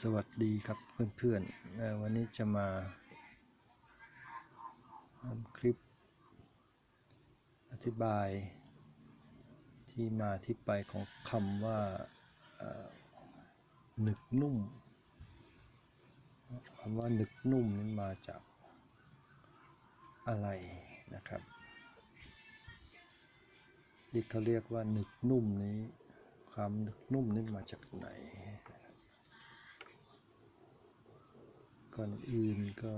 สวัสดีครับเพื่อนๆเอ่อวันนี้จะมาทำคลิป อธิบายที่มาที่ไปของคำว่าหนึกนุ่มคำว่าหนึกนุ่มนี่มาจากอะไรนะครับ ที่เขาเรียกว่าหนึกนุ่มนี้ความหนึกนุ่มนี่มาจากไหน ก่อนอื่นก็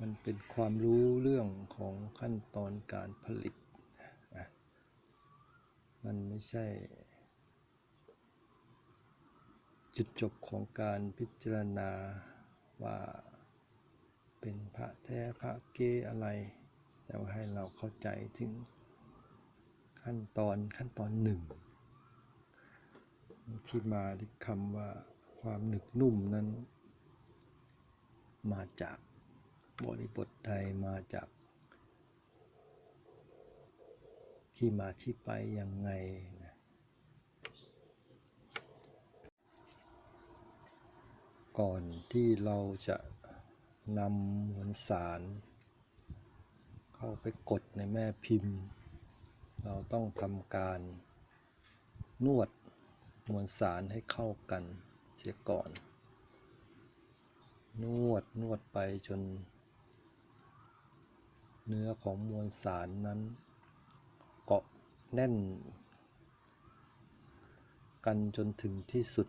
มันเป็นความรู้เรื่องของขั้นตอนการผลิต มันไม่ใช่ จุดจบของการพิจารณาว่าเป็นพระแท้พระเก้อะไร แต่ว่าให้เราเข้าใจถึงขั้นตอนขั้นตอนหนึ่ง ที่มาที่คำว่า ความหนึกนุ่มนั้น มาจากบริบทใดมาจาก ที่มาที่ไปยังไงนะก่อนที่เราจะนำมวลสาร เข้าไปกดในแม่พิมพ์ เราต้องทำการนวดมวลสารให้เข้ากัน เสียก่อน นวดนวดไปจน เนื้อของมวลสารนั้น เกาะแน่น กันจนถึงที่สุด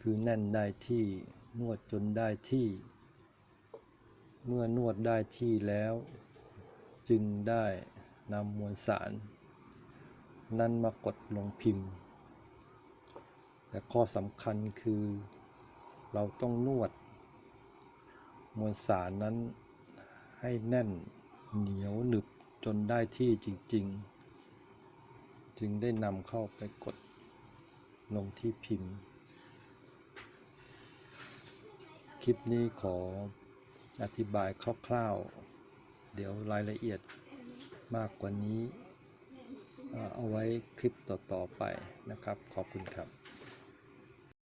คือแน่นได้ที่นวดจนได้ที่ เมื่อนวดได้ที่แล้ว จึงได้นำมวลสาร นั้นมากดลงพิมพ์ แต่ข้อสำคัญคือเราต้องนวด มวลสารนั้นให้แน่นเหนียวหนึบจนได้ที่จริง ๆ จึงได้นำเข้าไปกดลงที่พิมพ์ คลิปนี้ขออธิบายคร่าวๆ เดี๋ยวรายละเอียดมากกว่านี้ เอ่อเอาไว้คลิปต่อ ๆ ไปนะครับ ขอบคุณครับ